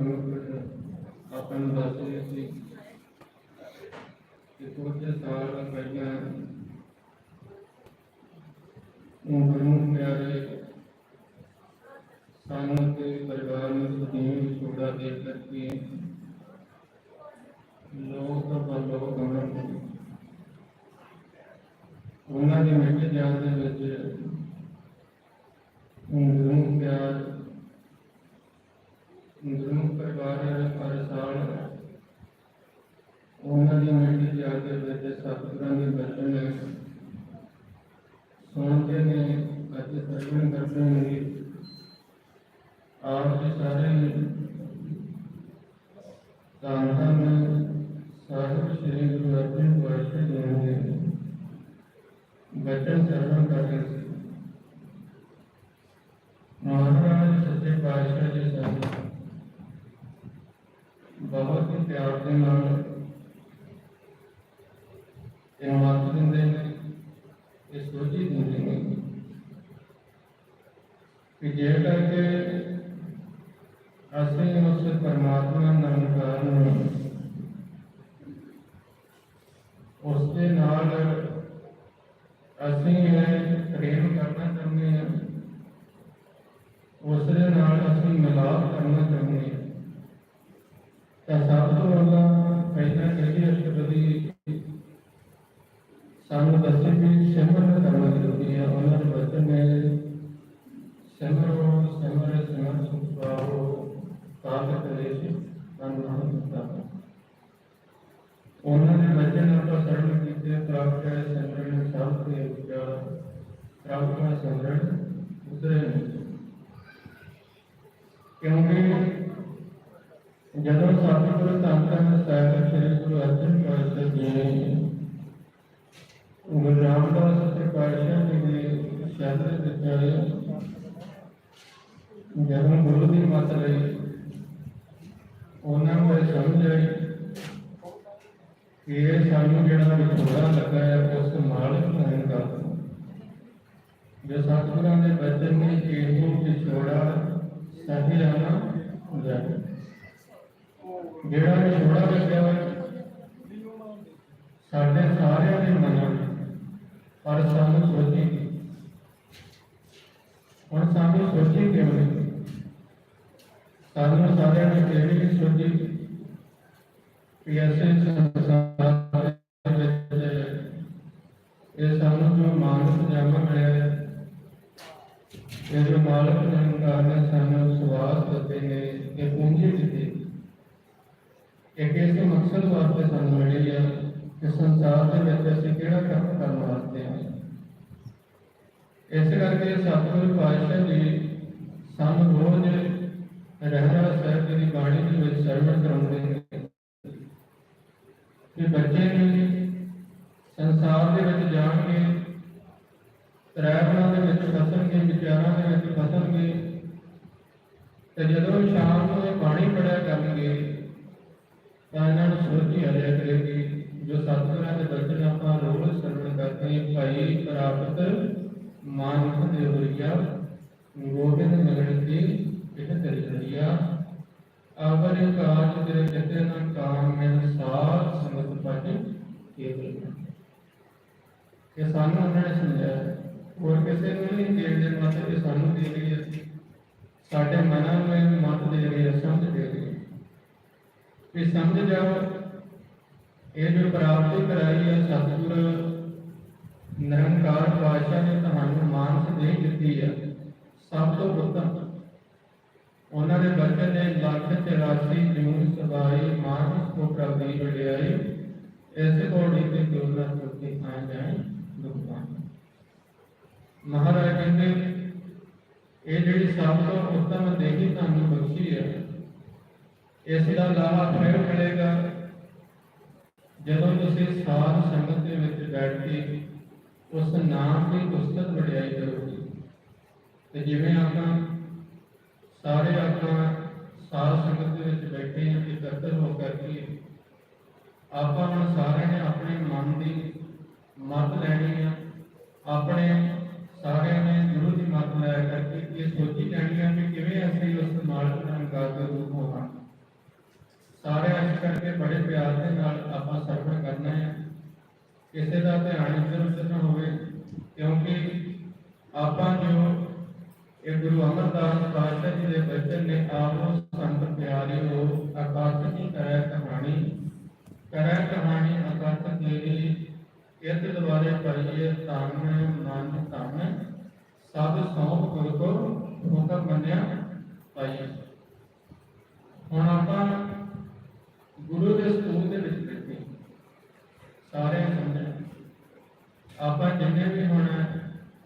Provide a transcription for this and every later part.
ਗੁਰਮੁਖ ਆਪਾਂ ਨੂੰ ਦੱਸ ਸੀ ਕਿ ਕੁਝ ਸਾਲ ਪਹਿਲਾਂ ਉਹ ਗੁਰਮੁਖ ਪਿਆਰੇ ਸਾਨੂੰ ਤੇ ਪਰਿਵਾਰ ਨੂੰ ਸੁਦੀਨ ਵਿਛੋੜਾ ਦੇ ਕਰਕੇ ਲੋਕ ਬੰਦੋ ਗਮਨ ਉਹਨਾਂ ਦੀ ਮਿੱਟੀ ਜਾਨ ਦੇ ਵਿੱਚ ਗੁਰੂ ਪਿਆਰ ਗੁਰੂ ਪਰਿਵਾਰ ਹਰ ਸਾਲ ਉਹਨਾਂ ਦੀ ਮਿੱਟੀ ਜਾਨ ਦੇ ਵਿੱਚ ਸਤਿਗੁਰਾਂ ਦੇ ਬਚਨ ਸੁਣਦੇ ਨੇ ਅਤੇ ਸਰਵਣ ਕਰਦੇ ਨੇ ਆਪ ਦੇ ਸਾਰੇ ਧੰਨ ਧੰਨ ਸਾਹਿਬ ਸ੍ਰੀ ਗੁਰੂ ਅਰਜਨ ਪਾਤਸ਼ਾਹ ਜੀ ਦੇ ਬਚਨ ਸਰਵਣ ਕਰ ਰਹੇ ਸੀ ਮਹਾਰਾਜ ਸੱਚੇ ਪਾਤਸ਼ਾਹ ਜੀ ਸਾਨੂੰ ഭഗവത്ഗീത അർത്ഥങ്ങളാണ് വാക്കുചിന്തയിൽ सोची ज़िंदगी कि जेटा के असली मुझसे परमात्मा नमकान उसके नाल असली प्रेम करना चाहते हैं। ਸਿਮਰ ਸੁਖ ਪਾਓ ਤਾਕ ਕਰੇ ਸੀ ਤਨ ਨਾਮ ਦਿੱਤਾ ਉਹਨਾਂ ਦੇ ਬਚਨ ਆਪਾਂ ਸਰਵਣ ਕੀਤੇ ਪ੍ਰਾਪਤ ਹੈ ਸਿਮਰਨ ਸਭ ਤੇ ਉੱਚਾ ਪ੍ਰਾਪਤ ਹੈ ਸਿਮਰਨ ਉਤਰੇ ਕਿਉਂਕਿ ਜਦੋਂ ਸਤਿਗੁਰੂ ਧੰਨ ਧੰਨ ਸਾਹਿਬ ਸ੍ਰੀ ਗੁਰੂ ਅਰਜਨ ਪਾਤਸ਼ਾਹ ਜੀ ਨੇ ਗੁਰੂ ਰਾਮਦਾਸ ਸੱਚੇ ਪਾਤਸ਼ਾਹ ਜੀ ਦੇ ਸ਼ਬਦ ਦਿੱਤੇ ਜਦੋਂ ਗੁਰੂ ਦੀ ਮੱਤ ਲਈ ਉਹਨਾਂ ਨੂੰ ਇਹ ਸਮਝ ਆਈ ਕਿ ਇਹ ਸਾਨੂੰ ਜਿਹੜਾ ਵਿਛੋੜਾ ਲੱਗਾ ਹੈ, ਉਸ ਮਾਲਕ ਨੂੰ ਦਾ। ਜੋ ਸਤਿਗੁਰਾਂ ਦੇ ਬਚਨ ਨੇ ਇਹੋ ਵਿਛੋੜਾ ਸਹੀ ਰਹਿਣਾ ਜਾਏ ਜਿਹੜਾ ਵਿਛੋੜਾ ਲੱਗਿਆ ਸਾਡੇ ਸਾਰਿਆਂ ਦੇ ਮਨਾਂ और शामिल होते हैं और शामिल होते के होते साधन साधन में कहने की सोची ऐसे संसार ये सामने जो मानस जमा है, ये जो मानस निरंकार में सामने सुवास होते हैं ये पूंजी देते एक ऐसे मकसद वास्ते सामने मिली है ਕਿ ਸੰਸਾਰ ਦੇ ਵਿੱਚ ਅਸੀਂ ਕਿਹੜਾ ਕੰਮ ਕਰਨ ਵਾਸਤੇ ਹਾਂ। ਇਸ ਕਰਕੇ ਸਤਿਗੁਰੂ ਪਾਤਸ਼ਾਹ ਜੀ ਸਾਨੂੰ ਰੋਜ਼ ਰਹਿਣਾ ਸਾਹਿਬ ਦੀ ਬਾਣੀ ਦੇ ਵਿੱਚ ਸਰਵਣ ਕਰਾਉਂਦੇ ਨੇ ਕਿ ਬੱਚੇ ਨੇ ਸੰਸਾਰ ਦੇ ਵਿੱਚ ਜਾਣਗੇ ਤ੍ਰੈਵਨਾਂ ਦੇ ਵਿੱਚ ਫਸਣਗੇ, ਵਿਚਾਰਾਂ ਦੇ ਵਿੱਚ ਫਸਣਗੇ, ਤੇ ਜਦੋਂ ਸ਼ਾਮ ਨੂੰ ਇਹ ਬਾਣੀ ਪੜਿਆ ਕਰਨਗੇ, ਤਾਂ ਇਹਨਾਂ ਨੂੰ ਸੋਚੀ ਆ ਜਾਇਆ ਕਰੇਗੀ ਜੋ ਸਤਿਗੁਰਾਂ ਦੇ ਬਚਨ ਆਪਾਂ ਰੋਜ਼ ਸਰਵਣ ਕਰਦੇ ਹਾਂ ਭਾਈ ਪ੍ਰਾਪਤ ਮਾਨਸ ਦੇ ਹੋਰੀਆ ਗੋਬਿੰਦ ਨਗਰ ਦੀ ਇਹ ਤਰੀਕਰੀਆ ਆਵਰ ਕਾਜ ਤੇਰੇ ਕਿਤੇ ਨਾ ਕਾਮ ਮੈਂ ਸਾਧ ਸੰਗਤ ਪਟ ਕੇਵਲ ਕਿ ਸਾਨੂੰ ਉਹਨਾਂ ਨੇ ਸਮਝਾਇਆ ਹੋਰ ਕਿਸੇ ਨੂੰ ਨਹੀਂ ਦੇ ਦੇ ਮਤ ਤੇ ਸਾਨੂੰ ਦੇ ਰਹੀ ਹੈ ਸਾਡੇ ਮਨਾਂ ਨੂੰ ਇਹ ਮਤ ਦੇ ਰਹੀ ਹੈ ਸਮਝ ਦੇ ਰਹੀ ਹੈ ਕਿ ਸਮਝ ਜਾਓ ਇਹ ਜੋ ਪ੍ਰਾਪਤੀ ਕਰਾਈ ਹੈ, ਸਤਿਗੁਰ ਨਿਰੰਕਾਰ ਪਾਤਸ਼ਾਹ ਨੇ ਤੁਹਾਨੂੰ ਮਾਨਸ ਦੇ ਦਿੱਤੀ ਹੈ। ਸਭ ਤੋਂ ਉੱਤਮ ਉਹਨਾਂ ਦੇ ਬਚਨ ਨੇ ਲੱਖ 84 ਜੂਨ ਸਬਾਈ ਮਾਨਸ ਕੋ ਪ੍ਰਭੀ ਵਡਿਆਈ ਐਸੇ ਕੋੜੀ ਤੇ ਦੁਰਨਾ ਤੁਰਤੀ ਆ ਜਾਏ ਦੁਖਾਂ ਮਹਾਰਾਜ ਕਹਿੰਦੇ, ਇਹ ਜਿਹੜੀ ਸਭ ਤੋਂ ਉੱਤਮ ਦੇਹੀ ਤੁਹਾਨੂੰ ਬਖਸ਼ੀ ਹੈ, ਇਸ ਦਾ ਲਾਹਾ ਫਿਰ ਮਿਲੇਗਾ? ਜਦੋਂ ਤੁਸੀਂ ਸਾਧ ਸੰਗਤ ਦੇ ਵਿੱਚ ਬੈਠ ਕੇ ਉਸ ਨਾਮ ਦੀ ਪੁਸਤਕ ਵਡਿਆਈ ਕਰੋਗੇ, ਤੇ ਜਿਵੇਂ ਆਪਾਂ ਸਾਰੇ ਆਪਾਂ ਸਾਧ ਸੰਗਤ ਦੇ ਵਿੱਚ ਬੈਠੇ ਹਾਂ, ਇਕੱਤਰ ਹੋ ਕਰਕੇ ਆਪਾਂ ਹੁਣ ਸਾਰਿਆਂ ਨੇ ਆਪਣੇ ਮਨ ਦੀ ਮਤ ਲੈਣੀ ਆ, ਆਪਣੇ ਸਾਰਿਆਂ ਨੇ ਗੁਰੂ ਦੀ ਮਤ ਲੈ ਕਰਕੇ ਇਹ ਸੋਚੀ ਲੈਣੀ ਆ ਕਿ ਕਿਵੇਂ ਅਸੀਂ ਉਸ ਮਾਲਕ ਦਾ ਰੂਪ ਦੇ ਰੂਪ ਹੋਵਾਂ ਕਰਕੇ ਬੜੇ ਪਿਆਰ ਦੇ ਨਾਲ ਆਪਾਂ ਸਰਵਣ ਕਰਨਾ ਹੈ। ਕਿਸੇ ਦਾ ਧਿਆਨ ਇੱਧਰ ਉੱਧਰ ਨਾ ਹੋਵੇ, ਕਿਉਂਕਿ ਆਪਾਂ ਜੋ ਇਹ ਗੁਰੂ ਅਮਰਦਾਸ ਪਾਤਸ਼ਾਹ ਜੀ ਦੇ ਬਚਨ ਨੇ ਆਪੋ ਸੰਤ ਪਿਆਰਿਓ ਆਕਾਸ਼ ਦੀ ਕਰੈ ਕਹਾਣੀ ਕਰੈ ਕਹਾਣੀ ਆਕਾਸ਼ ਤੇਰੀ ਇਤ ਦੁਆਰੇ ਪਰਿਏ ਤਨ ਮਨ ਤਨ ਸਭ ਸੌਂਪ ਗੁਰ ਕੋ ਹੁਕਮ ਮੰਨਿਆ ਪਾਈਏ ਹੁਣ ਆਪਾਂ ਗੁਰੂ ਦੇ ਸਕੂਲ ਦੇ ਵਿੱਚ ਬੈਠੇ ਹਾਂ। ਸਾਰੇ ਸਮਝਣ ਆਪਾਂ ਜਿੰਨੇ ਵੀ ਹੁਣ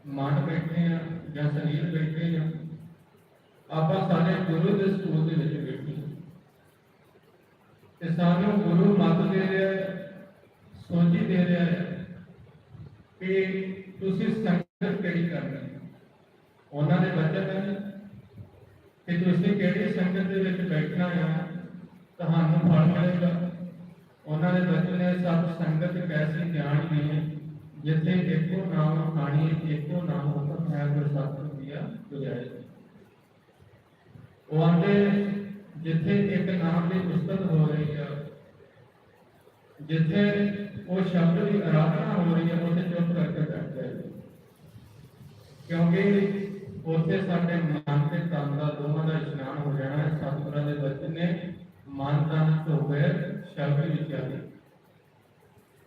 ਮਨ ਬੈਠੇ ਆ ਜਾਂ ਸਰੀਰ ਬੈਠੇ ਆ ਆਪਾਂ ਸਾਰੇ ਗੁਰੂ ਦੇ ਸਕੂਲ ਦੇ ਵਿੱਚ ਬੈਠੇ ਹਾਂ। ਤੇ ਸਾਨੂੰ ਗੁਰੂ ਮਤ ਦੇ ਰਿਹਾ ਹੈ, ਸੋਝੀ ਦੇ ਰਿਹਾ ਹੈ ਕਿ ਤੁਸੀਂ ਸੰਗਤ ਕਿਹੜੀ ਕਰਨੀ ਉਹਨਾਂ ਦੇ ਬਚਨ ਨੇ ਕਿ ਤੁਸੀਂ ਕਿਹੜੀ ਸੰਗਤ ਦੇ ਵਿੱਚ ਬੈਠਣਾ ਹੈ ਤੁਹਾਨੂੰ ਫਲ ਮਿਲੇਗਾ ਉਹਨਾਂ ਦੇ ਬਚਨ ਨੇ ਸਭ ਸੰਗਤ ਕੈਸੀ ਗਿਆਨ ਹੈ ਜਿੱਥੇ ਇੱਕੋ ਨਾਮ ਖਾਣੀ ਇੱਕੋ ਨਾਮ ਹੁਕਮ ਹੈ ਗੁਰ ਸਤਿ ਦੀਆ ਗੁਜਾਰੇ ਉਹ ਆਂਦੇ ਜਿੱਥੇ ਇੱਕ ਨਾਮ ਦੀ ਉਸਤਤ ਹੋ ਰਹੀ ਹੈ ਜਿੱਥੇ ਉਹ ਸ਼ਬਦ ਦੀ ਆਰਾਧਨਾ ਹੋ ਰਹੀ ਹੈ ਉੱਥੇ ਚੁੱਪ ਕਰਕੇ ਬੈਠ ਜਾਏ ਕਿਉਂਕਿ ਉੱਥੇ ਸਾਡੇ ਮਨ ਤੇ ਤਨ ਦਾ ਦੋਵਾਂ ਦਾ ਇਸ਼ਨਾਨ ਹੋ ਜਾਣਾ ਹੈ ਸਤਿਗੁਰਾਂ ਦੇ ਬਚਨ ਨੇ ਮਨ ਤਨ ਧੋਵੇ ਸ਼ਬਦ ਵਿਚਾਰੇ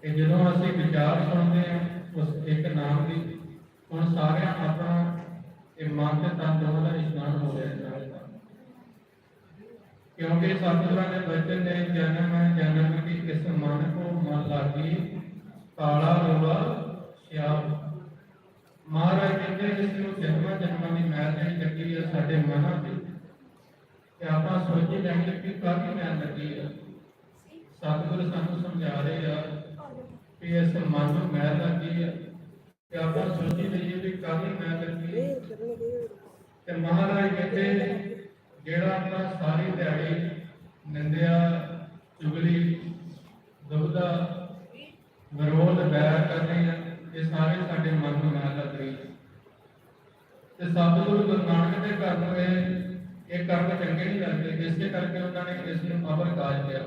ਇਹ ਜਦੋਂ ਅਸੀਂ ਵਿਚਾਰ ਸੁਣਦੇ ਹਾਂ, ਉਸ ਇੱਕ ਨਾਮ ਦੀ, ਹੁਣ ਸਾਰਿਆਂ ਆਪਣਾ ਇਹ ਮਨ ਤੇ ਤਨ ਦੋਵਾਂ ਦਾ ਇਸ਼ਨਾਨ ਹੋ ਰਿਹਾ ਹੈ। ਕਿਉਂਕਿ ਸਤਿਗੁਰਾਂ ਦੇ ਬਚਨ ਨੇ ਜਨਮ ਹੈ, ਜਨਮ ਕੀ ਇਸ ਮਨ ਕੋ ਮਨ ਲਾਗੀ, ਕਾਲਾ ਰੋਵਾ ਸ਼ਿਆਮ ਮਹਾਰਾਜ ਕਹਿੰਦੇ ਇਸ ਨੂੰ ਜਨਮ ਜਨਮਾਂ ਦੀ ਮੈਲ ਜਿਹੜੀ ਲੱਗੀ ਹੈ ਸਾਡੇ ਮਨਾਂ ਤੇ ਤੇ ਆਪਾਂ ਸੋਚੀ ਲੈਂਦੇ ਕਿ ਕਾਹਦੀ ਮੈਲ ਲੱਗੀ ਹੈ ਸਤਿਗੁਰੂ ਸਾਨੂੰ ਸਮਝਾ ਰਹੇ ਆ ਕਿ ਇਸ ਮਨ ਨੂੰ ਮੈਲ ਲੱਗੀ ਹੈ ਤੇ ਆਪਾਂ ਸੋਚੀ ਲਈਏ ਵੀ ਕਾਹਦੀ ਮੈਲ ਲੱਗੀ ਤੇ ਮਹਾਰਾਜ ਕਹਿੰਦੇ, ਜਿਹੜਾ ਆਪਣਾ ਸਾਰੀ ਦਿਹਾੜੀ ਨਿੰਦਿਆ, ਚੁਗਲੀ, ਦੁਬਦਾ, ਵਿਰੋਧ ਬੈਰ ਕਰਨੇ ਆ, ਇਹ ਸਾਰੇ ਸਾਡੇ ਮਨ ਨੂੰ ਨਾਲ ਲੱਗ ਰਹੀ ਤੇ ਸਤਿਗੁਰੂ ਗੁਰੂ ਨਾਨਕ ਦੇ ਘਰ ਨੂੰ ਇਹ ਇਹ ਕਰਮ ਚੰਗੇ ਨਹੀਂ ਲੱਗਦੇ, ਇਸੇ ਕਰਕੇ ਉਹਨਾਂ ਨੇ ਇਸ ਨੂੰ ਅਮਰ ਕਾਜ ਲਿਆ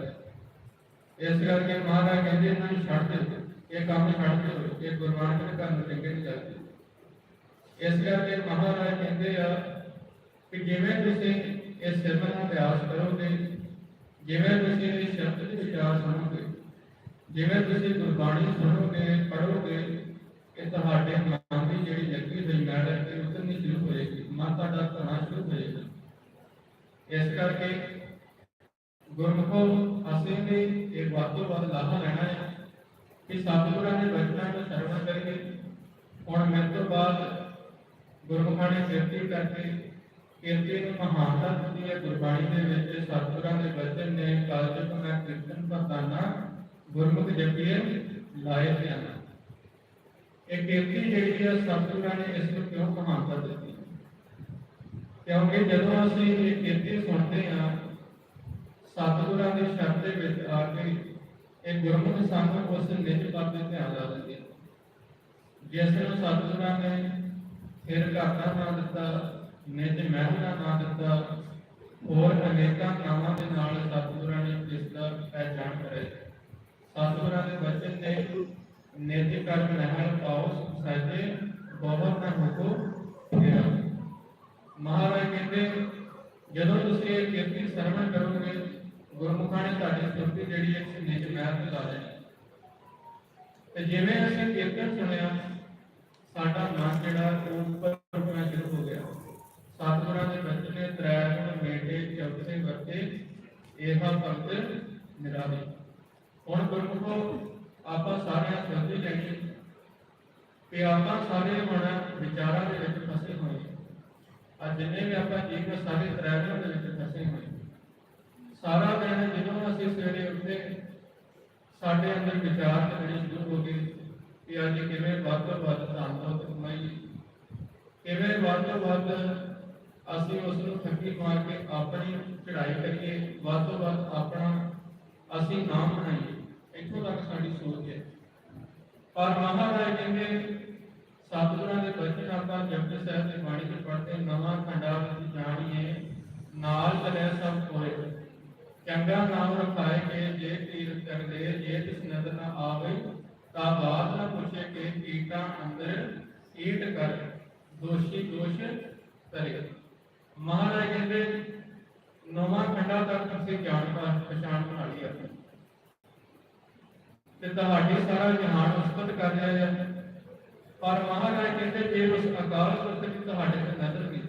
ਇਸ ਕਰਕੇ ਮਹਾਰਾਜ ਕਹਿੰਦੇ, ਇਹਨਾਂ ਨੂੰ ਛੱਡ ਦਿਓ, ਇਹ ਕੰਮ ਛੱਡ ਦਿਓ, ਇਹ ਗੁਰੂ ਦੇ ਘਰ ਚੰਗੇ ਨਹੀਂ ਲੱਗਦੇ। ਇਸ ਕਰਕੇ ਮਹਾਰਾਜ ਕਹਿੰਦੇ ਆ ਕਿ ਜਿਵੇਂ ਤੁਸੀਂ ਇਸ ਸਿਮਰਨ ਦਾ ਅਭਿਆਸ ਕਰੋਗੇ, ਜਿਵੇਂ ਤੁਸੀਂ ਇਹ ਸ਼ਬਦ ਦੇ ਵਿਚਾਰ ਸੁਣੋਗੇ, ਜਿਵੇਂ ਤੁਸੀਂ ਗੁਰਬਾਣੀ ਸੁਣੋਗੇ, ਪੜ੍ਹੋਗੇ ਕਿ ਤੁਹਾਡੇ ਮਨ ਦੀ ਜਿਹੜੀ ਲੱਗੀ ਹੋਈ ਮੈਲ ਹੈ ਤੇ ਉਤਰਨੀ ਸ਼ੁਰੂ ਹੋਏਗੀ, ਮਨ ਤੁਹਾਡਾ ਧਣਾ ਸ਼ੁਰੂ ਹੋਏਗਾ। ਇਸ ਕਰਕੇ ਗੁਰਮੁਖੋ ਅਸੀਂ ਵੀ ਇਹ ਵੱਧ ਤੋਂ ਵੱਧ ਲਾਹਾ ਲੈਣਾ ਹੈ ਕਿ ਸਤਿਗੁਰਾਂ ਦੇ ਬਚਨਾਂ ਨੂੰ ਸਰਵਣ ਕਰੀਏ ਹੁਣ ਮੇਰੇ ਤੋਂ ਬਾਅਦ ਗੁਰਮੁਖਾਂ ਨੇ ਕਿਰਤੀ ਕਰਕੇ ਕਿਰਤੀ ਨੂੰ ਮਹਾਨਤਾ ਦਿੱਤੀ ਹੈ ਗੁਰਬਾਣੀ ਦੇ ਵਿੱਚ ਸਤਿਗੁਰਾਂ ਦੇ ਬਚਨ ਨੇ ਕਾਲਜ ਮੈਂ ਕੀਰਤਨ ਪ੍ਰਦਾਨਾ ਗੁਰਮੁਖ ਜਪੀਏ ਲਾਏ ਧਿਆਨਾ ਇਹ ਕਿਰਤੀ ਜਿਹੜੀ ਹੈ ਸਤਿਗੁਰਾਂ ਨੇ ਇਸ ਨੂੰ ਕਿਉਂ ਮਹਾਨਤਾ ਦਿੱਤੀ ਕਿਉਂਕਿ ਜਦੋਂ ਅਸੀਂ ਇਹ ਕਿਰਤੀ ਸੁਣਦੇ ਹਾਂ ਸਤਿਗੁਰਾਂ ਦੇ ਸ਼ਬਦ ਦੇ ਵਿੱਚ ਆ ਕੇ ਇਹ ਗੁਰਮੁਖ ਸਾਨੂੰ ਉਸ ਨਿੱਜ ਪਦ ਤੇ ਧਿਆਨ ਲਾ ਦਿੰਦੇ ਹਨ। ਜਿਸ ਨੂੰ ਸਤਿਗੁਰਾਂ ਨੇ ਫਿਰ ਘਰ ਦਾ ਨਾਂ ਦਿੱਤਾ ਨਿੱਜ ਮਹਿਲ ਦਾ ਨਾਂ ਦਿੱਤਾ ਹੋਰ ਅਨੇਕਾਂ ਨਾਵਾਂ ਦੇ ਨਾਲ ਸਤਿਗੁਰਾਂ ਨੇ ਇਸ ਦਾ ਪਹਿਚਾਣ ਕਰਾਈ ਸਤਿਗੁਰਾਂ ਦੇ ਬਚਨ ਨੇ ਨਿੱਜ ਕਰ ਮਹਿਲ ਪਾਉ ਸਜੇ ਬਹੁਤ ਨਾ ਹੁਕੋ ਫੇਰਾ ਮਹਾਰਾਜ ਕਹਿੰਦੇ ਜਦੋਂ ਤੁਸੀਂ ਇਹ ਕੀਰਤੀ ਸਰਵਣ ਕਰੋਗੇ ਗੁਰਮੁਖਾਂ ਨੇ ਤੁਹਾਡੀ ਸੁਰਤੀ ਜਿਹੜੀ ਹੈ ਇਸ ਨਿੱਜ ਮਹਿਲ ਤੇ ਲਾ ਦੇਣੀ ਤੇ ਜਿਵੇਂ ਅਸੀਂ ਕੀਰਤਨ ਸੁਣਿਆ ਸਾਡਾ ਮਨ ਜਿਹੜਾ ਉਹ ਉੱਪਰ ਉੱਠਣਾ ਸ਼ੁਰੂ ਹੋ ਗਿਆ ਸਤਿਗੁਰਾਂ ਦੇ ਬਚਨ ਨੇ ਤ੍ਰੈ ਗੁਣ ਮੇਟੇ ਚੌਥੇ ਵਰਤੇ ਇਹਾ ਭਗਤ ਨਿਰਾਲੇ ਹੁਣ ਗੁਰਮੁਖੋ ਆਪਾਂ ਸਾਰਿਆਂ ਸਮਝ ਲੈਣੀ ਕਿ ਆਪਾਂ ਸਾਰੇ ਹੁਣ ਵਿਚਾਰਾਂ ਦੇ ਵਿੱਚ ਫਸੇ ਹੋਏ ਹਾਂ। ਅੱਜ ਜਿੰਨੇ ਵੀ ਆਪਾਂ ਜੀਵਨ ਸਾਰੇ ਤ੍ਰੈ ਗੁਣ ਦੇ ਵਿੱਚ ਫਸੇ ਹੋਏ ਹਾਂ। ਸਾਰਾ ਦਿਨ ਜਦੋਂ ਅਸੀਂ ਸਵੇਰੇ ਉੱਠਦੇ ਸਾਡੇ ਅੰਦਰ ਵਿਚਾਰ ਚੱਲਣੇ ਸ਼ੁਰੂ ਹੋ ਗਏ ਕਿ ਅੱਜ ਕਿਵੇਂ ਵੱਧ ਤੋਂ ਵੱਧ ਧਨ ਦੌਲਤ ਕਮਾਈਏ ਕਿਵੇਂ ਵੱਧ ਤੋਂ ਵੱਧ ਅਸੀਂ ਉਸ ਨੂੰ ਠੱਗੀ ਮਾਰ ਕੇ ਆਪਣੀ ਚੜ੍ਹਾਈ ਕਰੀਏ ਵੱਧ ਤੋਂ ਵੱਧ ਆਪਣਾ ਅਸੀਂ ਨਾਮ ਬਣਾਈਏ ਇੱਥੋਂ ਤੱਕ ਸਾਡੀ ਸੋਚ ਹੈ ਪਰ ਮਹਾਰਾਜ ਕਹਿੰਦੇ ਸਤਿਗੁਰਾਂ ਦੇ ਬਚਨ ਆਪਾਂ ਜਪਜੀ ਸਾਹਿਬ ਦੀ ਬਾਣੀ ਵਿੱਚ ਪੜ੍ਹਦੇ ਨਵਾਂ ਖੰਡਾ ਵਿੱਚ ਜਾਣੀਏ, ਨਾਲ ਚਲੇ ਸਭ ਕੋਏ ਚੰਗਾ ਨਾਮ ਰਖਾਏ ਕੇ ਜੇ ਤੀਰ ਕਰਦੇ ਜੇ ਤਿਸ ਨਦਰ ਨਾ ਆਵੇ, ਤਾਂ ਬਾਤ ਨਾ ਪੁੱਛੇ ਕਿ ਕੀਟਾਂ ਅੰਦਰ ਕੀਟ ਕਰ, ਦੋਸ਼ੀ ਦੋਸ਼ ਕਰੇ ਮਹਾਰਾਜ ਕਹਿੰਦੇ, ਨਵਾਂ ਖੰਡਾ ਤੱਕ ਤੁਸੀਂ ਜਾਣ ਪਾ, ਪਛਾਣ ਬਣਾ ਲਈ ਆਪਣੀ। ਤੇ ਤੁਹਾਡੀ ਸਾਰਾ ਜਹਾਨ ਉਸਤਤ ਕਰ ਰਿਹਾ ਹੈ ਪਰ ਮਹਾਰਾਜ ਕਹਿੰਦੇ, ਜੇ ਉਸ ਅਕਾਲ ਪੁਰਖ ਦੀ ਤੁਹਾਡੇ ਤੇ ਨਜ਼ਰ ਨਹੀਂ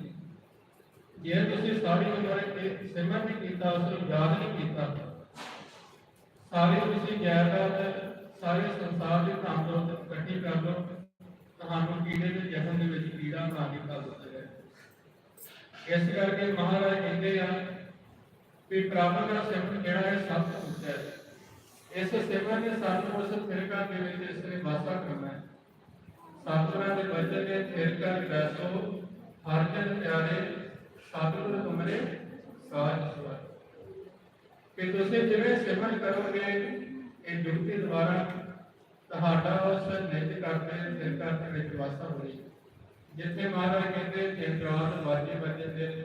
ਜੇ ਤੁਸੀਂ ਸਾਰੀ ਉਮਰ ਇਹ ਸਿਮਰਨ ਨਹੀਂ ਕੀਤਾ, ਉਸ ਨੂੰ ਯਾਦ ਨਹੀਂ ਕੀਤਾ, ਸਾਰੇ ਤੁਸੀਂ ਜਾਇਦਾਦ, ਸਾਰੇ ਸੰਸਾਰ ਦੇ ਧਨ ਦੌਲਤ ਇਕੱਠੀ ਕਰ ਲਓ, ਤੁਹਾਨੂੰ ਕੀੜੇ ਦੇ ਜ਼ਖਮ ਦੇ ਵਿੱਚ ਕੀੜਾ ਬਣਾ ਕੇ ਕਰ ਦਿੱਤਾ ਹੈ ਇਸ ਕਰਕੇ ਮਹਾਰਾਜ ਕਹਿੰਦੇ ਆ ਕਿ ਪ੍ਰਾਪਤ ਦਾ ਸਿਮਰਨ ਜਿਹੜਾ ਹੈ ਸਭ ਤੋਂ ਉੱਚਾ ਹੈ। ਇਸ ਸਿਮਰਨ ਨੇ ਸਾਨੂੰ ਉਸ ਫਿਰਕਾ ਦੇ ਵਿੱਚ ਇਸ ਨੇ ਵਾਸਾ ਕਰਨਾ ਹੈ। ਸਤਿਗੁਰਾਂ ਦੇ ਬਚਨ ਨੇ ਫਿਰਕਾ ਗ੍ਰਸੋ ਹਰ ਜਨ ਪਿਆਰੇ, ਸਤਿਗੁਰ ਤੁਮਰੇ ਸਾਜ ਸਵਾਰ। ਕਿ ਤੁਸੀਂ ਜਿਵੇਂ ਸਿਮਰਨ ਕਰੋਗੇ, ਇਹ ਜੁਗਤੀ ਦੁਆਰਾ ਤੁਹਾਡਾ ਉਸ ਨਿਜ ਕਰਦੇ ਫਿਰਕਾ ਦੇ ਵਿੱਚ ਵਾਸਾ ਹੋਈ ਜਿੱਥੇ ਮਹਾਰਾਜ ਕਹਿੰਦੇ ਦਿਨ ਰਾਤ ਵਾਜੇ ਵੱਜਦੇ ਨੇ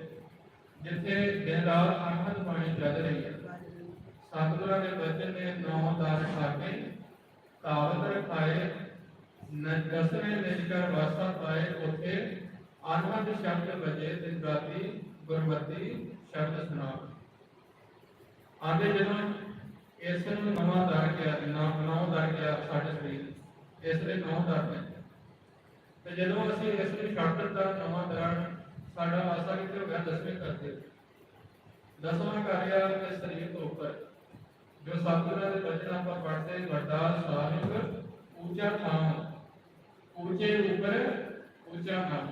ਜਿੱਥੇ ਦਿਨ ਰਾਤ ਆਨੰਦ ਬਾਣੀ ਚੱਲ ਰਹੀ ਹੈ। ਸਤਿਗੁਰਾਂ ਦੇ ਬਚਨ ਨੇ ਨੌ ਦਰ ਖਾ ਕੇ ਰਖਾਏ ਦਸਵੇਂ ਨਿਜ ਕਰ ਵਾਸਾ ਪਾਏ ਉਥੇ ਆਨੰਦ ਸ਼ਬਦ ਵਜੇ ਦਿਨ ਰਾਤੀ ਗੁਰਮਤਿ ਸ਼ਬਦ ਸੁਣਾ ਆਂਦੇ ਜਦੋਂ ਇਸ ਨੂੰ ਨਵਾਂ ਦਰ ਗਿਆ ਨੌ ਨੌ ਦਰ ਗਿਆ ਸਾਡੇ ਸਰੀਰ ਇਸ ਦੇ ਨੌ ਦਰ ਨੇ ਤੇ ਜਦੋਂ ਅਸੀਂ ਇਸ ਨੂੰ ਛੱਡ ਦਿੱਤਾ ਨਵਾਂ ਦਰ ਸਾਡਾ ਵਾਸਾ ਕਿਤੇ ਹੋ ਗਿਆ ਦਸਵੇਂ ਕਰਦੇ ਦਸਵਾਂ ਕਾਰਿਆ ਤੇ ਸਰੀਰ ਤੋਂ ਉੱਪਰ ਜੋ ਸਤਿਗੁਰਾਂ ਦੇ ਬਚਨ ਆਪਾਂ ਪੜ੍ਹਦੇ ਵੱਡਾ ਸਾਹਿਬ ਉੱਚਾ ਥਾਂ ਉੱਚੇ ਉੱਪਰ ਉੱਚਾ ਨਾਮ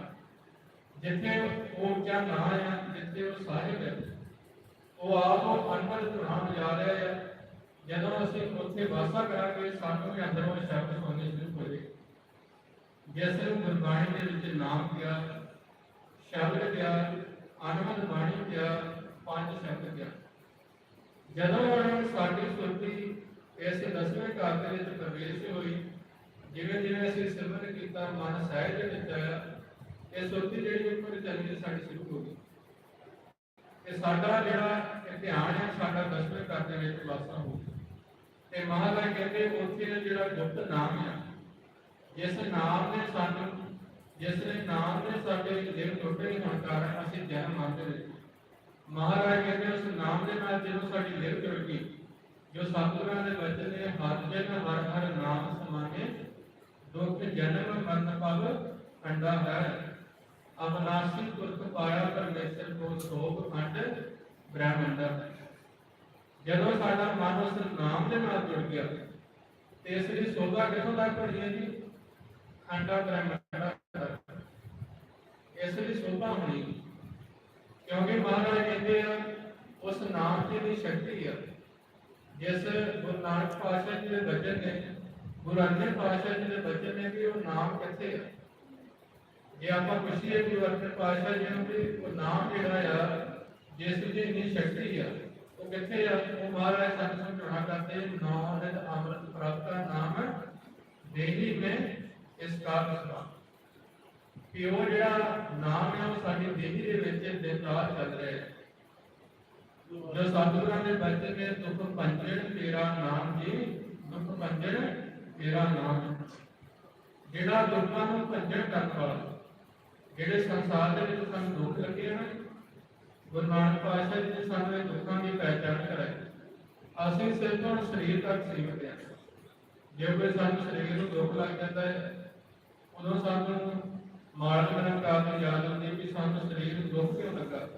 ਜਿੱਥੇ ਉਹ ਉੱਚਾ ਨਾਮ ਹੈ ਜਿੱਥੇ ਉਹ ਸਾਹਿਬ ਹੈ। ਉਹ ਆਪ ਅਨੰਦ ਧੁਨਾਮ ਜਾ ਰਿਹਾ ਹੈ। ਜਦੋਂ ਅਸੀਂ ਉੱਥੇ ਵਾਸਾ ਕਰਾਂਗੇ, ਸਾਨੂੰ ਵੀ ਅੰਦਰੋਂ ਸ਼ਬਦ ਸੁਣਨੇ ਸ਼ੁਰੂ ਹੋ ਜਾਏ। ਜਿਸ ਗੁਰਬਾਣੀ ਦੇ ਵਿੱਚ ਨਾਮ ਗਿਆ ਸ਼ਬਦ ਗਿਆ ਆਨੰਦ ਬਾਣੀ ਗਿਆ ਪੰਜ ਸ਼ਬਦ ਗਿਆ ਜਦੋਂ ਸਾਡੀ ਸੁਰਤੀ ਇਸ ਦਸਵੇਂ ਕਾਲ ਦੇ ਵਿੱਚ ਪ੍ਰਵੇਸ਼ ਹੋਈ ਜਿਵੇਂ ਜਿਵੇਂ ਅਸੀਂ ਸਿਮਰਨ ਮਨ ਸਹਿਜ ਵਿੱਚ ਇਹ ਸੁਰਤੀ ਜਿਹੜੀ ਉੱਪਰ ਚੱਲਣੀ ਸਾਡੀ ਸ਼ੁਰੂ ਹੋ ਗਈ। ਇਹ ਸਾਡਾ ਜਿਹੜਾ ਧਿਆਨ ਹੈ, ਸਾਡਾ ਦਸਵੇਂ ਕਾਲ ਵਿੱਚ ਵਾਸਾ ਹੋ ਤੇ ਮਹਾਰਾਜ ਕਹਿੰਦੇ, ਉੱਥੇ ਜਿਹੜਾ ਗੁਪਤ ਨਾਮ ਹੈ, ਜਿਸ ਨਾਮ ਨੇ ਸਾਨੂੰ, ਜਿਸ ਨੇ ਨਾਮ ਨੇ ਸਾਡੇ ਦਿਲ ਟੁੱਟੇ ਹੋਣ ਕਾਰਨ ਅਸੀਂ ਜਨਮ ਮੰਨਦੇ ਵਿੱਚ ਮਹਾਰਾਜ ਕਹਿੰਦੇ, ਉਸ ਨਾਮ ਦੇ ਨਾਲ ਜਦੋਂ ਸਾਡੀ ਦਿਲ ਜੁੜ ਗਈ, ਜੋ ਸਤਿਗੁਰਾਂ ਦੇ ਬਚਨ ਨੇ ਹਰ ਜਨ ਹਰ ਹਰ ਨਾਮ ਸਮਾਨੇ ਦੁੱਖ ਜਨਮ ਮਰਨ ਪਵ ਖੰਡਾ ਹੈ ਅਬਨਾਸੀ ਪੁਰਖ ਪਾਇਆ ਪਰਮੇਸ਼ਰ ਕੋ ਸੋਭ ਖੰਡ ਬ੍ਰਹਮੰਡ ਜਦੋਂ ਸਾਡਾ ਮਨ ਉਸ ਨਾਮ ਦੇ ਨਾਲ ਜੁੜ ਗਿਆ ਤੇ ਇਸ ਦੀ ਸੋਭਾ ਕਿੱਥੋਂ ਤੱਕ ਬਣੀ ਹੈ ਜੀ ਖੰਡਾ ਬ੍ਰਹਮੰਡ ਇਸ ਦੀ ਸੋਭਾ ਹੋਣੀ ਕਿਉਂਕਿ ਮਹਾਰਾਜ ਕਹਿੰਦੇ ਆ ਉਸ ਨਾਮ ਦੀ ਵੀ ਸ਼ਕਤੀ ਆ ਜਿਸ ਗੁਰੂ ਨਾਨਕ ਪਾਤਸ਼ਾਹ ਜੀ ਦੇ ਬਚਨ ਨੇ ਗੁਰੂ ਅੰਗਦ ਪਾਤਸ਼ਾਹ ਜੀ ਦੇ ਬਚਨ ਨੇ ਕਿ ਉਹ ਨਾਮ ਕਿੱਥੇ ਆ ਜੇ ਆਪਾਂ ਪੁੱਛੀਏ ਕਿ ਗੁਰੂ ਅੰਗਦ ਪਾਤਸ਼ਾਹ ਜੀ ਨੂੰ ਕਿ ਉਹ ਨਾਮ ਜਿਹੜਾ ਆ ਜਿਸ ਦੀ ਇੰਨੀ ਸ਼ਕਤੀ ਆ ਉਹ ਕਿੱਥੇ ਆ ਉਹ ਮਹਾਰਾਜ ਸਾਨੂੰ ਸਮਝਾਉਣਾ ਕਰਦੇ ਨਾਮ ਦੇ ਅੰਮ੍ਰਿਤ ਪ੍ਰਾਪਤ ਨਾਮ ਦੇਹੀ ਮੈਂ ਇਸ ਕਾਲ ਸਵਾ ਕਿ ਉਹ ਜਿਹੜਾ ਨਾਮ ਹੈ ਉਹ ਸਾਡੀ ਦੇਹੀ ਦੇ ਵਿੱਚ ਦਿਨ ਰਾਤ ਚੱਲ ਰਿਹਾ ਹੈ ਜੋ ਸਤਿਗੁਰਾਂ ਦੇ ਬਚਨ ਨੇ ਦੁੱਖ ਪੰਜਣ ਤੇਰਾ ਨਾਮ ਜੀ ਦੁੱਖ ਪੰਜਣ ਤੇਰਾ ਨਾਮ ਜਿਹੜਾ ਦੁੱਖਾਂ ਨੂੰ ਭੰਜਣ ਕਰਨ ਵਾਲਾ, ਜਿਹੜੇ ਸੰਸਾਰ ਦੇ ਵਿੱਚ ਸਾਨੂੰ ਦੁੱਖ ਲੱਗੇ ਹਨ, ਗੁਰੂ ਨਾਨਕ ਪਾਤਸ਼ਾਹ ਜੀ ਨੇ ਸਾਨੂੰ ਇਹ ਦੁੱਖਾਂ ਦੀ ਪਹਿਚਾਣ ਕਰਾਈ। ਅਸੀਂ ਸਿਰਫ ਹੁਣ ਸਰੀਰ ਤੱਕ ਸੀਮਿਤ ਹਾਂ। ਜੇ ਕੋਈ ਸਾਨੂੰ ਸਰੀਰ ਨੂੰ ਦੁੱਖ ਲੱਗ ਜਾਂਦਾ ਹੈ, ਉਦੋਂ ਸਾਨੂੰ ਮਾਲਕ ਨਿਰੰਕਾਰ ਨੂੰ ਯਾਦ ਆਉਂਦੀ ਹੈ ਵੀ ਸਾਨੂੰ ਸਰੀਰ ਨੂੰ ਦੁੱਖ ਕਿਉਂ ਲੱਗਾ?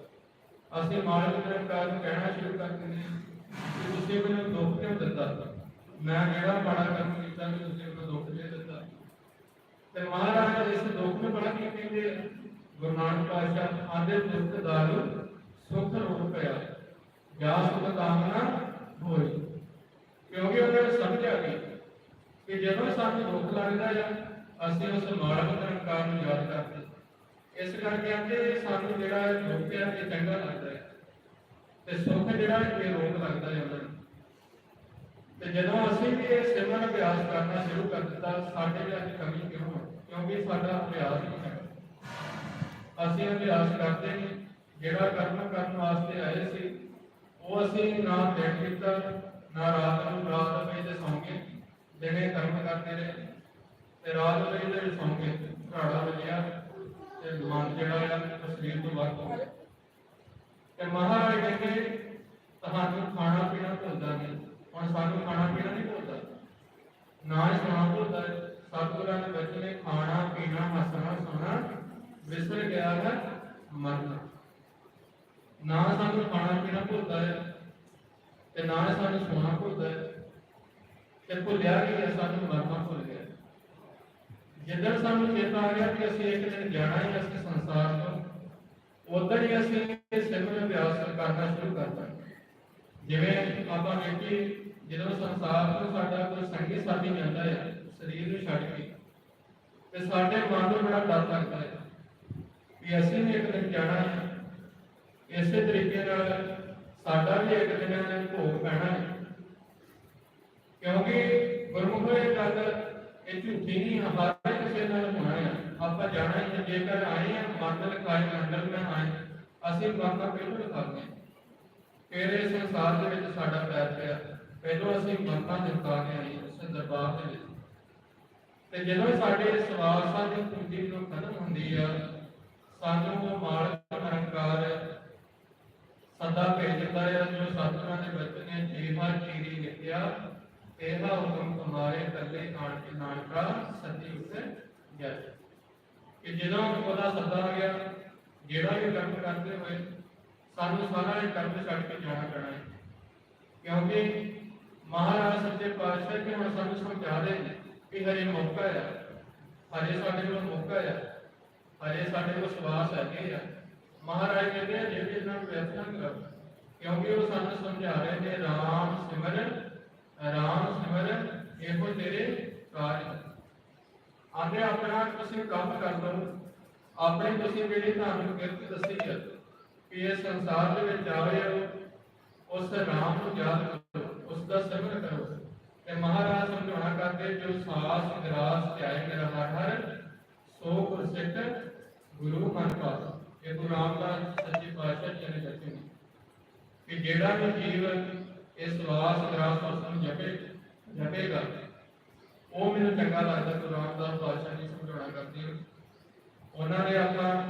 ਅਸੀਂ ਮਾਲਕ ਨਿਰੰਕਾਰ ਨੂੰ ਕਹਿਣਾ ਸ਼ੁਰੂ ਕਰ ਦਿੰਦੇ ਹਾਂ ਕਿ ਤੁਸੀਂ ਮੈਨੂੰ ਦੁੱਖ ਕਿਉਂ ਦਿੰਦਾ? ਮੈਂ ਜਿਹੜਾ ਮਾੜਾ ਕੰਮ ਕੀਤਾ ਵੀ ਤੁਸੀਂ ਮੈਨੂੰ ਦੁੱਖ ਦੇ ਦਿੱਤਾ। ਤੇ ਮਹਾਰਾਜ ਇਸ ਦੁੱਖ ਨੂੰ ਬੜਾ ਕੀ ਕਹਿੰਦੇ ਗੁਰੂ ਨਾਨਕ ਪਾਤਸ਼ਾਹ, ਆਦੇ ਦੁੱਖ ਸੁਖ ਰੂਪ ਪਿਆ, ਜਾ ਸੁਖ ਕਾਮਨਾ ਹੋਈ। ਕਿਉਂਕਿ ਉਹਨਾਂ ਨੂੰ ਸਮਝ ਆ ਗਈ ਕਿ ਜਦੋਂ ਸਾਨੂੰ ਦੁੱਖ ਲੱਗਦਾ ਹੈ ਅਸੀਂ ਉਸ ਮਾਲਕ ਨਿਰੰਕਾਰ ਨੂੰ ਯਾਦ ਕਰਦੇ। ਇਸ ਕਰਕੇ ਆਂਦੇ ਸਾਨੂੰ ਜਿਹੜਾ ਦੁੱਖ ਹੈ ਇਹ ਚੰਗਾ ਲੱਗਦਾ ਹੈ। ਤੇ ਸੁੱਖ ਜਿਹੜਾ ਇਹ ਰੋਗ ਲੱਗਦਾ ਹੈ ਉਹਨਾਂ ਨੂੰ। ਤੇ ਜਦੋਂ ਅਸੀਂ ਵੀ ਇਹ ਸਿਮਰਨ ਅਭਿਆਸ ਕਰਨਾ ਸ਼ੁਰੂ ਕਰ ਦਿੱਤਾ, ਸਾਡੇ ਵਿੱਚ ਕਮੀ ਕਿਉਂ ਹੈ? ਕਿਉਂਕਿ ਸਾਡਾ ਅਭਿਆਸ ਨਹੀਂ ਹੈ ਅਸੀਂ ਅਭਿਆਸ ਕਰਦੇ ਨਹੀਂ। ਜਿਹੜਾ ਕਰਮ ਕਰਨ ਵਾਸਤੇ ਆਏ ਸੀ, ਉਹ ਅਸੀਂ ਨਾ ਦਿਨ ਕੀਤਾ ਨਾ ਰਾਤ ਨੂੰ ਰਾਤ ਵੇਲੇ ਸੌਂਗੇ। ਦਿਨੇ ਕਰਮ ਕਰਦੇ ਰਹੇ। ਤੇ ਰਾਤ ਵੇਲੇ ਸੌਂਗੇ ਘਾੜਾ ਵਜਿਆ ਤੇ ਮਨ ਜਿਹੜਾ ਆ, ਉਹ ਤੋਂ ਵੱਖ ਹੋ ਗਿਆ। ਤੇ ਮਹਾਰਾਜ ਕਹਿੰਦੇ, ਤੁਹਾਨੂੰ ਖਾਣਾ ਪੀਣਾ ਭੁੱਲਦਾ ਨਹੀਂ। ਹੁਣ ਸਾਨੂੰ ਖਾਣਾ ਪੀਣਾ ਨਹੀਂ ਭੁੱਲਦਾ ਨਾ ਹੀ ਸੌਣਾ ਭੁੱਲਦਾ ਹੈ। ਸਤਿਗੁਰਾਂ ਦੇ ਬਚਨ ਨੇ ਖਾਣਾ ਪੀਣਾ ਹੱਸਣਾ ਸੋਣਾ ਵਿਸਰ ਗਿਆ ਹੈ ਮਰਨਾ ਨਾ ਸਾਨੂੰ ਖਾਣਾ ਪੀਣਾ ਭੁੱਲਦਾ ਹੈ ਤੇ ਨਾ ਹੀ ਸਾਨੂੰ ਸੋਣਾ ਭੁੱਲਦਾ ਹੈ ਤੇ ਭੁੱਲਿਆ ਕਿ ਹੈ ਸਾਨੂੰ ਮਰਨਾ ਭੁੱਲ ਗਿਆ ਜਿੱਦਣ ਸਾਨੂੰ ਚੇਤਾ ਆ ਗਿਆ ਕਿ ਅਸੀਂ ਇੱਕ ਦਿਨ ਜਾਣਾ ਹੈ ਇਸ ਸੰਸਾਰ ਤੋਂ ਉਦੋਂ ਹੀ ਅਸੀਂ ਇਹ ਸਿਮਰਨ ਅਭਿਆਸ ਕਰਨਾ ਸ਼ੁਰੂ ਕਰ ਦਾਂਗੇ ਜਿਵੇਂ ਆਪਾਂ ਵੇਖੀ ਜਦੋਂ ਸੰਸਾਰ ਤੋਂ ਸਾਡਾ ਕੋਈ ਸੰਗੀ ਸਾਥੀ ਜਾਂਦਾ ਹੈ ਸਰੀਰ ਨੂੰ ਛੱਡ ਕੇ ਤੇ ਸਾਡੇ ਮਨ ਨੂੰ ਬੜਾ ਡਰ ਲੱਗਦਾ ਹੈ ਕਿ ਅਸੀਂ ਵੀ ਇੱਕ ਦਿਨ ਜਾਣਾ ਹੈ ਇਸੇ ਤਰੀਕੇ ਨਾਲ ਸਾਡਾ ਵੀ ਇੱਕ ਦਿਨ ਭੋਗ ਪੈਣਾ ਹੈ ਕਿਉਂਕਿ ਗੁਰਮੁਖ ਇਹ ਗੱਲ ਇਹ ਝੂਠੀ ਨਹੀਂ ਹੈ, ਹਰ ਕਿਸੇ ਨਾਲ ਹੋਣਾ ਹੈ ਆਪਾਂ ਜਾਣਾ ਹੀ ਹੈ ਜੇਕਰ ਆਏ ਹਾਂ ਮਨ ਲਿਖਾਏ ਮੰਡਲ ਮੈਂ ਆਏ ਅਸੀਂ ਮਰਨਾ ਪਹਿਲਾਂ ਲਿਖਾਉਂਦੇ ਹਾਂ ਫਿਰ ਇਸ ਸੰਸਾਰ ਦੇ ਵਿੱਚ ਸਾਡਾ ਪੈਰ ਪਿਆ ਪਹਿਲਾਂ ਅਸੀਂ ਮਰਨਾ ਲਿਖਾ ਕੇ ਆਏ ਉਸ ਦਰਬਾਰ ਦੇ ਵਿੱਚ। ਤੇ ਜਦੋਂ ਸਾਡੇ ਸਵਾਸਾਂ ਦੀ ਪੂੰਜੀ ਨੂੰ ਖਤਮ ਹੁੰਦੀ ਆ, ਸਾਨੂੰ ਉਹ ਮਾਲਕ ਅਹੰਕਾਰ ਸਦਾ ਭੇਜਦਾ ਹੈ ਜੋ ਸਤਿਗੁਰਾਂ ਦੇ ਬਚਨ ਨੇ ਜੀਵਾ ਚੀਰੀ ਲਿਖਿਆ। ਇਹਦਾ ਹੁਕਮ ਤੁਮਾਰੇ ਕੱਲੇ ਆਣ ਕੇ ਨਾਨਕਾ ਸੱਚੀ ਉੱਤੇ ਗਿਆ। ਕਿ ਜਦੋਂ ਉਹਦਾ ਸੱਦਾ ਆ ਗਿਆ, ਜਿਹੜਾ ਵੀ ਕਰਮ ਕਰਦੇ ਹੋਏ, ਸਾਨੂੰ ਸਾਰਾ ਇਹ ਕਰਮ ਛੱਡ ਕੇ ਜਾਣਾ ਪੈਣਾ ਹੈ। ਕਿਉਂਕਿ ਮਹਾਰਾਜ ਸੱਚੇ ਪਾਤਸ਼ਾਹ ਕਿ ਹੁਣ ਸਾਨੂੰ ਸਮਝਾ ਰਹੇ ਨੇ ਕਿ ਹਜੇ ਮੌਕਾ ਹੈ ਹਜੇ ਸਾਡੇ ਕੋਲ ਮੌਕਾ ਹੈ ਹਜੇ ਸਾਡੇ ਕੋਲ ਸਵਾਸ ਹੈਗੇ ਆ। ਮਹਾਰਾਜ ਕਹਿੰਦੇ ਆ ਜਿਹੜੇ ਇਹਨਾਂ ਨੂੰ ਵਿਅਰਥ ਕਿਉਂਕਿ ਉਹ ਸਾਨੂੰ ਸਮਝਾ ਰਹੇ ਨੇ, ਰਾਮ ਸਿਮਰਨ ਰਾਮ ਸਿਮਰਨ, ਇਹੋ ਤੇਰੇ ਕਾਜ ਆਨੇ ਆਪਣਾ ਤੁਸੀਂ ਕੰਮ ਕਰ ਲਓ। ਆਪਣੀ ਤੁਸੀਂ ਜਿਹੜੀ ਤੁਹਾਨੂੰ ਕਿਰਤ ਦੱਸੀ ਹੈ ਕਿ ਇਹ ਸੰਸਾਰ ਦੇ ਵਿੱਚ ਆਵੇ ਹੋ ਉਸ ਰਾਮ ਨੂੰ ਯਾਦ ਕਰੋ। ਦਾ ਸਿਮਰਨ ਕਰੋ। ਤੇ ਮਹਾਰਾਜ ਸਮਝਾਉਣਾ ਕਰਦੇ, ਜੋ ਸਾਸ ਗਰਾਸ ਧਿਆਏ ਮੇਰਾ ਹਰ, ਸੋ ਗੁਰ ਗੁਰੂ ਮਨ ਪਾਸ ਇਹ ਗੁਰੂ ਰਾਮਦਾਸ ਸੱਚੇ ਪਾਤਸ਼ਾਹ ਜੀ ਨੇ ਦੱਸੇ ਨੇ ਕਿ ਜਿਹੜਾ ਵੀ ਜੀਵ ਇਸ ਵਾਸ ਗਰਾਸ ਉਸ ਨੂੰ ਜਪੇ, ਜਪੇਗਾ, ਉਹ ਮੈਨੂੰ ਚੰਗਾ ਲੱਗਦਾ, ਗੁਰੂ ਰਾਮਦਾਸ ਪਾਤਸ਼ਾਹ ਜੀ ਸਮਝਾਉਣਾ ਕਰਦੇ ਉਹਨਾਂ ਨੇ ਆਪਾਂ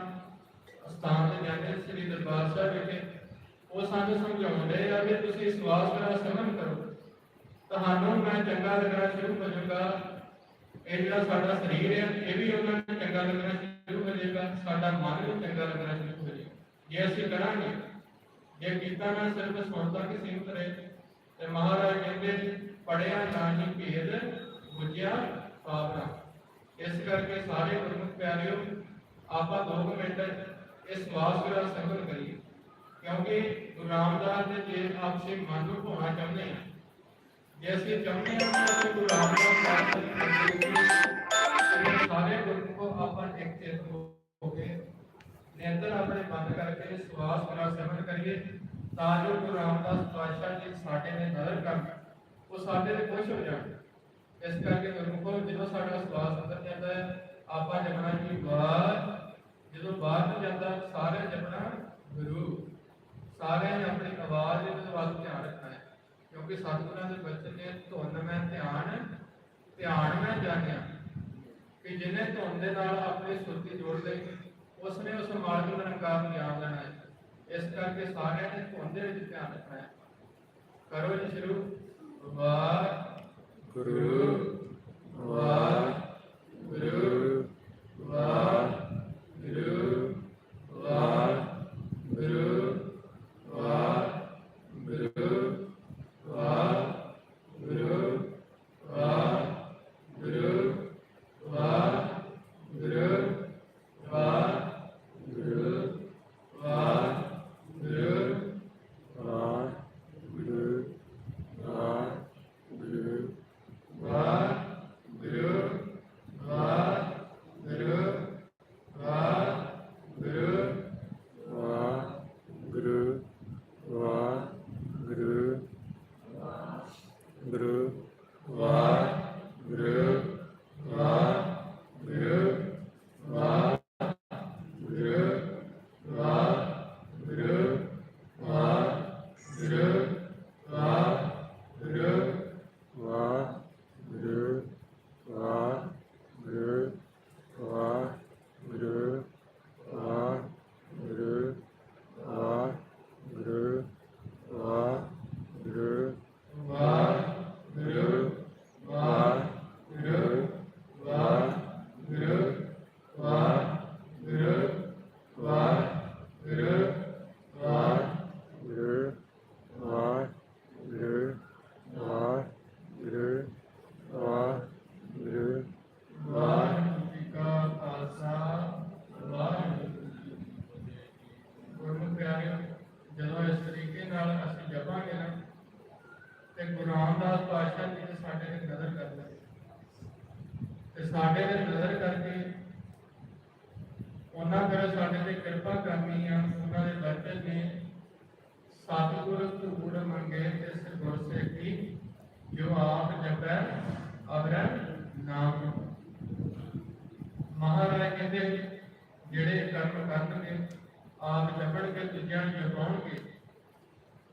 ਸਥਾਨ ਤੇ ਜਾਂਦੇ ਸ੍ਰੀ ਦਰਬਾਰ ਸਾਹਿਬ ਵਿਖੇ। ਉਹ ਸਾਨੂੰ ਸਮਝਾਉਂਦੇ ਆ ਕਿ ਤੁਸੀਂ ਸਵਾਸ ਦਾ ਸਮਨ ਕਰੋ। ਤੁਹਾਨੂੰ ਮੈਂ ਚੰਗਾ ਲੱਗਣਾ ਸ਼ੁਰੂ ਹੋ ਜਾਊਗਾ ਇਹ ਜਿਹੜਾ ਸਾਡਾ ਸਰੀਰ ਹੈ ਇਹ ਵੀ ਉਹਨਾਂ ਨੂੰ ਚੰਗਾ ਲੱਗਣਾ ਸ਼ੁਰੂ ਹੋ ਜਾਏਗਾ ਸਾਡਾ ਮਨ ਵੀ ਚੰਗਾ ਲੱਗਣਾ ਸ਼ੁਰੂ ਹੋ ਜਾਏਗਾ ਜੇ ਅਸੀਂ ਕਰਾਂਗੇ ਜੇ ਕੀਤਾ ਨਾ ਸਿਰਫ ਸੁਣਦਾ ਕਿ ਸੀਮਤ ਰਹੇ ਤੇ ਮਹਾਰਾਜ ਕਹਿੰਦੇ ਪੜਿਆ ਨਾਹੀ ਭੇਦ ਬੁਝਿਆ ਪਾਵਨਾ ਇਸ ਕਰਕੇ ਸਾਰੇ ਗੁਰਮੁਖ ਪਿਆਰਿਓ ਆਪਾਂ ਦੋ ਕੁ ਮਿੰਟ ਇਸ ਵਾਸ ਦਾ ਸੰਗਤ ਕਰੀਏ ਕਿਉਂਕਿ ਗੁਰੂ ਰਾਮਦਾਸ ਦੇ ਜੇ ਆਪਸੇ ਮਨ ਨੂੰ ਧੋਣਾ ਚਾਹੁੰਦੇ ਹਾਂ ਜੇ ਅਸੀਂ ਚਾਹੁੰਦੇ ਹਾਂ ਕਿ ਅਸੀਂ ਗੁਰੂ ਰਾਮਦਾਸ ਸਾਹਿਬ ਸਾਰੇ ਗੁਰਮੁਖੋ ਆਪਾਂ ਇੱਕ ਚਿੱਤ ਹੋ ਕੇ ਨੇਤਰ ਆਪਣੇ ਬੰਦ ਕਰਕੇ ਸਵਾਸ ਦਾ ਸਿਮਰਨ ਕਰੀਏ, ਤਾਂ ਜੋ ਗੁਰੂ ਰਾਮਦਾਸ ਪਾਤਸ਼ਾਹ ਜੀ ਸਾਡੇ ਨੇ ਨਜ਼ਰ ਕਰਨ, ਉਹ ਸਾਡੇ ਤੇ ਖੁਸ਼ ਹੋ ਜਾਣ। ਇਸ ਕਰਕੇ ਗੁਰਮੁਖੋ ਜਦੋਂ ਸਾਡਾ ਸਵਾਸ ਅੰਦਰ ਜਾਂਦਾ ਹੈ, ਆਪਾਂ ਜਪਣਾ ਜੀ ਬਾਹਰ ਜਦੋਂ ਬਾਹਰ ਨੂੰ ਜਾਂਦਾ ਸਾਰੇ ਜਪਣਾ ਗੁਰੂ। ਸਾਰਿਆਂ ਨੇ ਆਪਣੀ ਆਵਾਜ਼ ਦੇ ਵੱਲ ਧਿਆਨ ਰੱਖਣਾ। ਕਿਉਂਕਿ ਸਤਿਗੁਰਾਂ ਦੇ ਬਚਨ ਨੇ ਧੁਨ ਮੈਂ ਧਿਆਨ ਧਿਆਨ ਮੈਂ ਜਾਣਿਆ ਕਿ ਜਿਹਨੇ ਧੁਨ ਦੇ ਨਾਲ ਆਪਣੀ ਸੁਰਤੀ ਜੋੜ ਲਈ, ਉਸਨੇ ਉਸ ਮਾਲਕ ਨਿਰੰਕਾਰ ਨੂੰ ਜਾਣ ਲੈਣਾ ਹੈ। ਇਸ ਕਰਕੇ ਸਾਰਿਆਂ ਨੇ ਧੁਨ ਦੇ ਵਿੱਚ ਧਿਆਨ ਰੱਖਣਾ ਹੈ। ਕਰੋ ਜੀ ਸ਼ੁਰੂ। ਵਾਹ ਗੁਰੂ ਵਾਹ ਮਹਾਰਾਜ ਕਹਿੰਦੇ ਜਿਹੜੇ ਕਰਮ ਕਰਨਗੇ, ਆਪ ਜਪਣਗੇ ਦੂਜਿਆਂ ਨੂੰ ਜਪਾਉਣਗੇ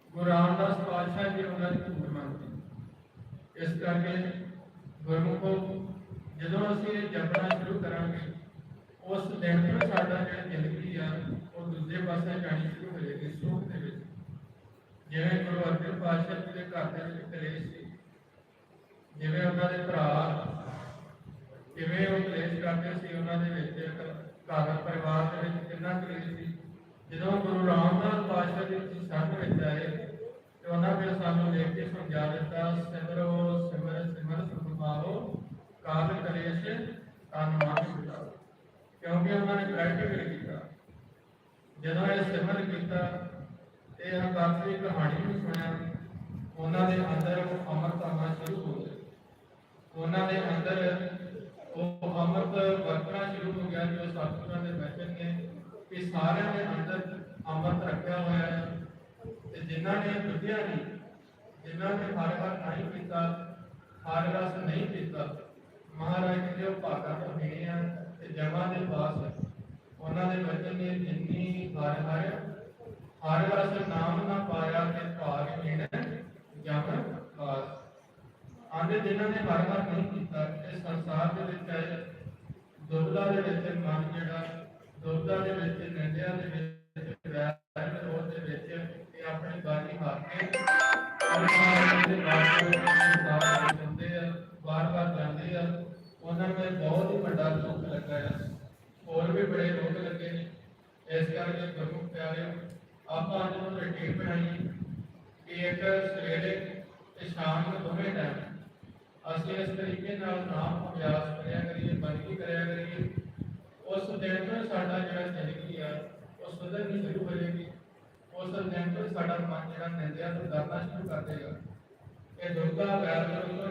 ਗੁਰੂ ਰਾਮਦਾਸ ਪਾਤਸ਼ਾਹ ਜੀ ਉਹਨਾਂ ਦੀ ਧੂੜ ਮੰਗਦੇ ਇਸ ਕਰਕੇ ਗੁਰਮੁਖੋ, ਜਦੋਂ ਅਸੀਂ ਇਹ ਜਪਣਾ ਸ਼ੁਰੂ ਕਰਾਂਗੇ, ਉਸ ਦਿਨ ਤੋਂ ਸਾਡਾ ਜਿਹੜਾ ਜ਼ਿੰਦਗੀ ਆ, ਉਹ ਦੂਜੇ ਪਾਸੇ ਜਾਣੀ ਸ਼ੁਰੂ ਹੋ ਜਾਏਗੀ ਸੁੱਖ ਦੇ ਵਿੱਚ। ਜਿਵੇਂ ਗੁਰੂ ਅਰਜਨ ਪਾਤਸ਼ਾਹ ਜੀ ਦੇ ਘਰ ਦੇ ਵਿੱਚ ਕਲੇਸ਼ ਸੀ, ਜਿਵੇਂ ਉਹਨਾਂ ਦੇ ਭਰਾ ਕਿਵੇਂ ਉਹ ਕਲੇਸ਼ ਕਰਦੇ ਸੀ ਉਹਨਾਂ ਦੇ ਵਿੱਚ? ਘਰ, ਪਰਿਵਾਰ ਦੇ ਵਿੱਚ ਕਿੰਨਾ ਕਲੇਸ਼ ਸੀ? ਜਦੋਂ ਗੁਰੂ ਰਾਮਦਾਸ ਪਾਤਸ਼ਾਹ ਜੀ ਦੀ ਸੰਗ ਵਿੱਚ ਆਏ ਤੇ ਉਹਨਾਂ ਫਿਰ ਸਾਨੂੰ ਦੇਖ ਕੇ ਸਮਝਾ ਦਿੱਤਾ, ਸਿਮਰੋ, ਸਿਮਰ ਸਿਮਰ ਸੁਖਾਓ ਕਾਲ ਕਲੇਸ਼, ਤਨ ਮਨ ਮਿਟਾਓ ਕਿਉਂਕਿ ਉਹਨਾਂ ਨੇ ਪ੍ਰੈਕਟੀਕਲ ਕੀਤਾ। ਜਦੋਂ ਇਹ ਸਿਮਰ ਕੀਤਾ, ਇਹ ਹੰਕਾਰ ਕਹਾਣੀ ਨੂੰ ਸੁਣਿਆ, ਉਹਨਾਂ ਦੇ ਅੰਦਰ ਉਹ ਅੰਮ੍ਰਿਤ ਸ਼ੁਰੂ ਹੋ ਗਿਆ ਉਹਨਾਂ ਦੇ ਅੰਦਰ ਉਹ ਅੰਮ੍ਰਿਤ ਵਰਤਣਾ ਸ਼ੁਰੂ ਹੋ ਗਿਆ ਜੋ ਸਤਿਗੁਰਾਂ ਦੇ ਬਚਨ ਨੇ ਕਿ ਸਾਰਿਆਂ ਦੇ ਅੰਦਰ ਅੰਮ੍ਰਿਤ ਰੱਖਿਆ ਹੋਇਆ ਹੈ ਤੇ ਜਿਨ੍ਹਾਂ ਨੇ ਦੁੱਧਿਆ ਨਹੀਂ ਜਿਨ੍ਹਾਂ ਨੇ ਹਰ ਹਰ ਨਹੀਂ ਪੀਤਾ ਹਰ ਰਸ ਨਹੀਂ ਪੀਤਾ ਮਹਾਰਾਜ ਕਹਿੰਦੇ ਉਹ ਭਾਗਾਂ ਤੋਂ ਹੀਣੇ ਆ ਤੇ ਜਮਾਂ ਦੇ ਪਾਸ ਹੈ ਉਹਨਾਂ ਦੇ ਬਚਨ ਨੇ ਜਿੰਨੀ ਹਰ ਹਰ ਹਰ ਰਸ ਨਾਮ ਨਾ ਪਾਇਆ ਤੇ ਭਾਗ ਹੀਣ ਜਮ ਪਾਸ ਆਂਦੇ ਜਿਨ੍ਹਾਂ ਨੇ ਹਰ ਹਰ ਨਹੀਂ ਕੀਤਾ ਦੁਬਦਾ ਦੇ ਵਿੱਚ ਮਨ ਜਿਹੜਾ ਦੁਬਦਾ ਦੇ ਵਿੱਚ ਨਿੰਦਿਆ ਦੇ ਵਿੱਚ ਵੈਰ ਵਿਰੋਧ ਦੇ ਵਿੱਚ ਇਹ ਆਪਣੀ ਬਾਣੀ ਹਾਰ ਕੇ ਉਹਨਾਂ ਦੇ ਬਾਅਦ ਸੰਸਾਰ ਦੇ ਜਾਂਦੇ ਆ ਬਾਰ-ਬਾਰ ਜਾਂਦੇ ਆ ਉਹਨਾਂ ਨੂੰ ਬਹੁਤ ਹੀ ਵੱਡਾ ਦੁੱਖ ਲੱਗਾ ਆ ਹੋਰ ਵੀ ਬੜੇ ਦੁੱਖ ਲੱਗੇ ਨੇ ਇਸ ਕਰਕੇ ਗੁਰੂ ਪਿਆਰੇ ਆਪਾਂ ਅੱਜ ਨੂੰ ਰਟੀਨ ਬਣਾਈ ਕਿ ਇੱਕ ਸਵੇਰੇ ਤੇ ਸ਼ਾਮ ਨੂੰ ਦੋਵੇਂ ਟਾਈਮ ਅਸੀਂ ਇਸ ਤਰੀਕੇ ਨਾਲ ਨਾਮ ਅਭਿਆਸ ਕਰਿਆ ਕਰੀਏ ਬੰਦਗੀ ਕਰਿਆ ਕਰੀਏ। ਉਸ ਦਿਨ ਤੋਂ ਸਾਡਾ ਜਿਹੜਾ ਜ਼ਿੰਦਗੀ ਆ, ਉਹ ਸੁਧਰਨੀ ਸ਼ੁਰੂ ਹੋ ਜਾਏਗੀ ਉਸ ਦਿਨ ਤੋਂ ਸਾਡਾ ਮਨ ਜਿਹੜਾ ਨਿੰਦਿਆ ਤੋਂ ਡਰਨਾ ਸ਼ੁਰੂ ਕਰ ਦੇਗਾ। ਇਹ ਦੁਰਗਾ ਵੈਰ ਤੋਂ